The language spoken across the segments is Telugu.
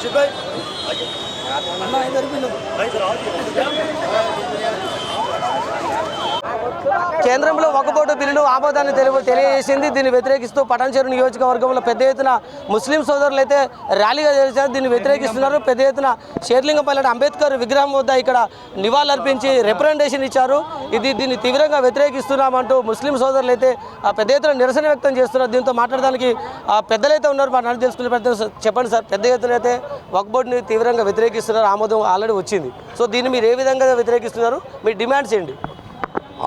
Should be. అన్న ఐదు రూపాయలు కేంద్రంలో వకబోటు బిల్లును ఆమోదాన్ని తెలియ తెలియజేసింది. దీన్ని వ్యతిరేకిస్తూ పటాన్చేరు నియోజకవర్గంలో పెద్ద ఎత్తున ముస్లిం సోదరులు అయితే ర్యాలీగా చేశారు దీన్ని వ్యతిరేకిస్తున్నారు. పెద్ద ఎత్తున షేర్లింగంపల్లి అంబేద్కర్ విగ్రహం వద్ద ఇక్కడ నివాళులర్పించి రిప్రజెంటేషన్ ఇచ్చారు. ఇది దీన్ని తీవ్రంగా వ్యతిరేకిస్తున్నామంటూ ముస్లిం సోదరులు అయితే ఆ, పెద్ద ఎత్తున నిరసన వ్యక్తం చేస్తున్నారు. దీంతో మాట్లాడడానికి పెద్దలైతే ఉన్నారు. మా నన్ను తెలుసుకునే ప్రయత్నం చెప్పండి సార్. పెద్ద ఎత్తున అయితే వక్బోర్డుని తీవ్రంగా వ్యతిరేకిస్తున్నారు. ఆమోదం ఆల్రెడీ వచ్చింది. సో దీన్ని మీరు ఏ విధంగా వ్యతిరేకిస్తున్నారు? మీ డిమాండ్స్ ఏంటి?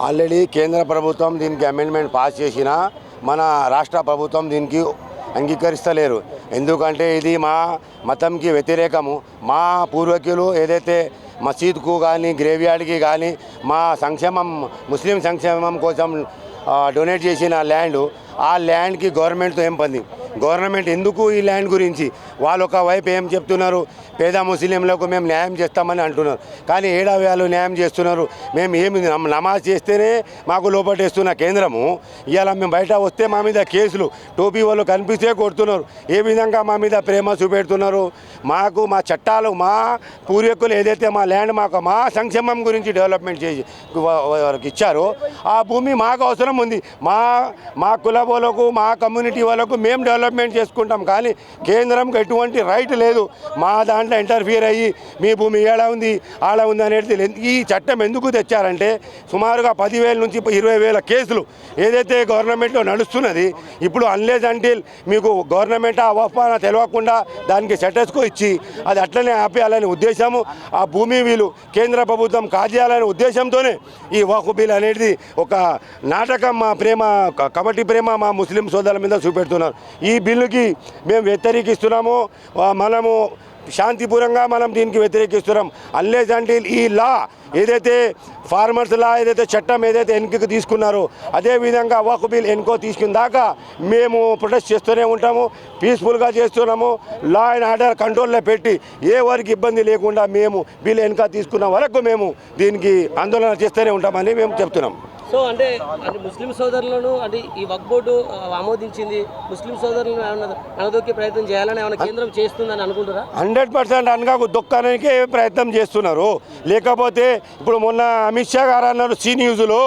ఆల్రెడీ కేంద్ర ప్రభుత్వం దీనికి అమెండ్మెంట్ పాస్ చేసినా మన రాష్ట్ర ప్రభుత్వం దీనికి అంగీకరిస్తలేరు. ఎందుకంటే ఇది మా మతంకి వ్యతిరేకము. మా పూర్వీకులు ఏదైతే మసీద్కు కానీ గ్రేవ్యార్డ్కి కానీ మా సంక్షేమం ముస్లిం సంక్షేమం కోసం డొనేట్ చేసిన ల్యాండ్ ఆ ల్యాండ్కి గవర్నమెంట్తో ఏం పని? గవర్నమెంట్ ఎందుకు ఈ ల్యాండ్ గురించి? వాళ్ళు ఒకవైపు ఏం చెప్తున్నారు? పేద ముస్లింలకు మేము న్యాయం చేస్తామని అంటున్నారు. కానీ ఏడా వాళ్ళు న్యాయం చేస్తున్నారు. మేము ఏమి నమాజ్ చేస్తేనే మాకు లోపటేస్తున్న కేంద్రము. ఇవాళ మేము బయట వస్తే మా మీద కేసులు. టోపీ వాళ్ళు కనిపిస్తే కొడుతున్నారు. ఏ విధంగా మా మీద ప్రేమ చూపెడుతున్నారు? మాకు మా చట్టాలు మా పూర్వీకులు ఏదైతే మా ల్యాండ్ మాకు మా సంక్షేమం గురించి డెవలప్మెంట్ చేసి వారికి ఇచ్చారో ఆ భూమి మాకు అవసరం ఉంది. మా మా కుల వాళ్ళకు మా కమ్యూనిటీ వాళ్ళకు మేము డెవలప్ డెవలప్మెంట్ చేసుకుంటాం. కానీ కేంద్రంకి ఎటువంటి రైట్ లేదు. మా దాంట్లో ఇంటర్ఫియర్ అయ్యి మీ భూమి ఏడ ఉంది ఆడ ఉంది అనేది ఈ చట్టం ఎందుకు తెచ్చారంటే సుమారుగా పదివేల నుంచి ఇరవై వేల కేసులు ఏదైతే గవర్నమెంట్లో నడుస్తున్నది ఇప్పుడు అన్లేజ్ అంటిల్ మీకు గవర్నమెంట్ ఆ వఫాన తెలియకుండా దానికి సెటస్కో ఇచ్చి అది అట్లనే ఆపేయాలనే ఉద్దేశము ఆ భూమి వీలు కేంద్ర ప్రభుత్వం కాజేయాలనే ఉద్దేశంతోనే ఈ వాకు బిల్ అనేది ఒక నాటకం మా ప్రేమ కబడ్డీ ప్రేమ మా ముస్లిం సోదరుల మీద చూపెడుతున్నారు ఈ ఈ బిల్లుకి మేము వ్యతిరేకిస్తున్నాము. మనము శాంతిపూర్వంగా మనం దీనికి వ్యతిరేకిస్తున్నాం. అన్లేజ్ అంటే ఈ లా ఏదైతే ఫార్మర్స్ లా ఏదైతే చట్టం ఏదైతే వెనుకకు తీసుకున్నారో అదేవిధంగా వక్ బిల్ ఎన్కో తీసుకున్న దాకా మేము ప్రొటెస్ట్ చేస్తూనే ఉంటాము. పీస్ఫుల్గా చేస్తున్నాము. లా అండ్ ఆర్డర్ కంట్రోల్లో పెట్టి ఏ వారికి ఇబ్బంది లేకుండా మేము బిల్ వెనుక తీసుకున్న వరకు మేము దీనికి ఆందోళన చేస్తూనే ఉంటామని మేము చెప్తున్నాం. సో అంటే అంటే ముస్లిం సోదరులను అంటే ఈ వక్ బోర్డు ఆమోదించింది ముస్లిం సోదరులను ఏమన్నా అనదొక్కే ప్రయత్నం చేయాలని ఏమైనా కేంద్రం చేస్తుందని అనుకుంటారా హండ్రెడ్ పర్సెంట్ అనగా దొక్కడానికే ప్రయత్నం చేస్తున్నారు. లేకపోతే ఇప్పుడు మొన్న అమిత్ షా గారు అన్నారు సీ న్యూస్లో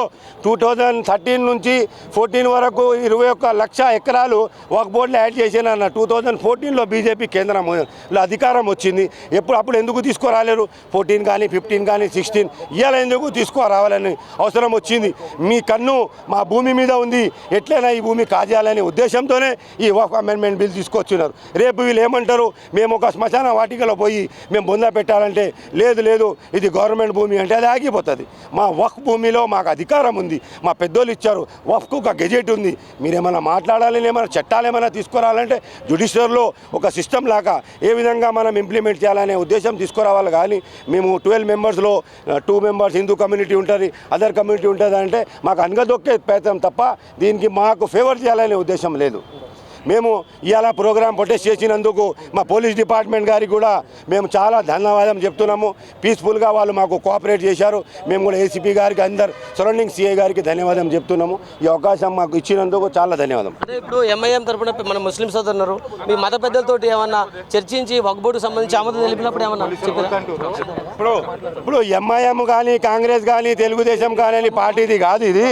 టూ థౌజండ్ థర్టీన్ నుంచి ఫోర్టీన్ వరకు ఇరవై ఒక్క లక్ష ఎకరాలు వక్ బోర్డులో యాడ్ చేసాను అన్న టూ థౌజండ్ ఫోర్టీన్లో బీజేపీ కేంద్రంలో అధికారం వచ్చింది. ఎప్పుడు అప్పుడు ఎందుకు తీసుకురాలేరు? ఫోర్టీన్ కానీ ఫిఫ్టీన్ కానీ సిక్స్టీన్ ఇవాళ ఎందుకు తీసుకురావాలని అవసరం వచ్చింది. మీ కన్ను మా భూమి మీద ఉంది. ఎట్లయినా ఈ భూమి కాజేయాలనే ఉద్దేశంతోనే ఈ వక్ అమెండ్మెంట్ బిల్ తీసుకొచ్చున్నారు. రేపు వీళ్ళు ఏమంటారు? మేము ఒక శ్మశాన వాటికలో పోయి మేము బొందా పెట్టాలంటే లేదు లేదు ఇది గవర్నమెంట్ భూమి అంటే అది ఆగిపోతుంది. మా వక్ భూమిలో మాకు అధికారం ఉంది. మా పెద్దోళ్ళు ఇచ్చారు. వక్కు ఒక గెజెట్ ఉంది. మీరేమైనా మాట్లాడాలని ఏమైనా చట్టాలు ఏమైనా తీసుకురావాలంటే జుడిషియర్లో ఒక సిస్టమ్ లాగా ఏ విధంగా మనం ఇంప్లిమెంట్ చేయాలనే ఉద్దేశం తీసుకురావాలి. కానీ మేము ట్వెల్వ్ మెంబర్స్లో టూ మెంబర్స్ హిందూ కమ్యూనిటీ ఉంటుంది అదర్ కమ్యూనిటీ ఉంటుంది అంటే మాకు అనగదొక్కే ప్రయత్నం తప్ప దీనికి మాకు ఫేవర్ చేయాలనే ఉద్దేశం లేదు. మేము ఇవాళ ప్రోగ్రాం ప్రొటెస్ట్ చేసినందుకు మా పోలీస్ డిపార్ట్మెంట్ గారికి కూడా మేము చాలా ధన్యవాదం చెప్తున్నాము. పీస్ఫుల్గా వాళ్ళు మాకు కోఆపరేట్ చేశారు. మేము కూడా ఏసీపీ గారికి అందరు సరౌండింగ్ సిఐ గారికి ధన్యవాదం చెప్తున్నాము. ఈ అవకాశం మాకు ఇచ్చినందుకు చాలా ధన్యవాదం. అంటే ఇప్పుడు ఎంఐఎం తరపున మన ముస్లిం సోదరు ఉన్నారు మీ మత పెద్దలతోటి ఏమన్నా చర్చించి వక్ బోర్డు సంబంధించి ఆమోదం తెలిపినప్పుడు ఏమన్నా ఇప్పుడు ఇప్పుడు ఎంఐఎం కానీ కాంగ్రెస్ కానీ తెలుగుదేశం కానీ అని పార్టీది కాదు ఇది.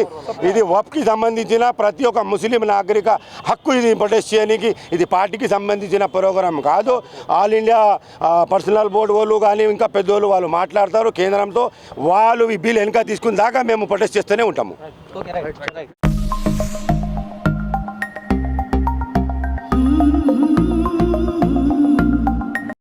ఇది వఫ్కి సంబంధించిన ప్రతి ఒక్క ముస్లిం నాగరిక హక్కు ఇది ప్రొటెస్ట్ చేయడానికి ఇది పార్టీకి సంబంధించిన ప్రోగ్రాం కాదు. ఆల్ ఇండియా పర్సనల్ బోర్డు వాళ్ళు కానీ ఇంకా పెద్దోళ్ళు వాళ్ళు మాట్లాడతారు కేంద్రంతో. వాళ్ళు ఈ బిల్ వెనక తీసుకుని దాకా మేము ప్రొటెస్ట్ చేస్తూనే ఉంటాము.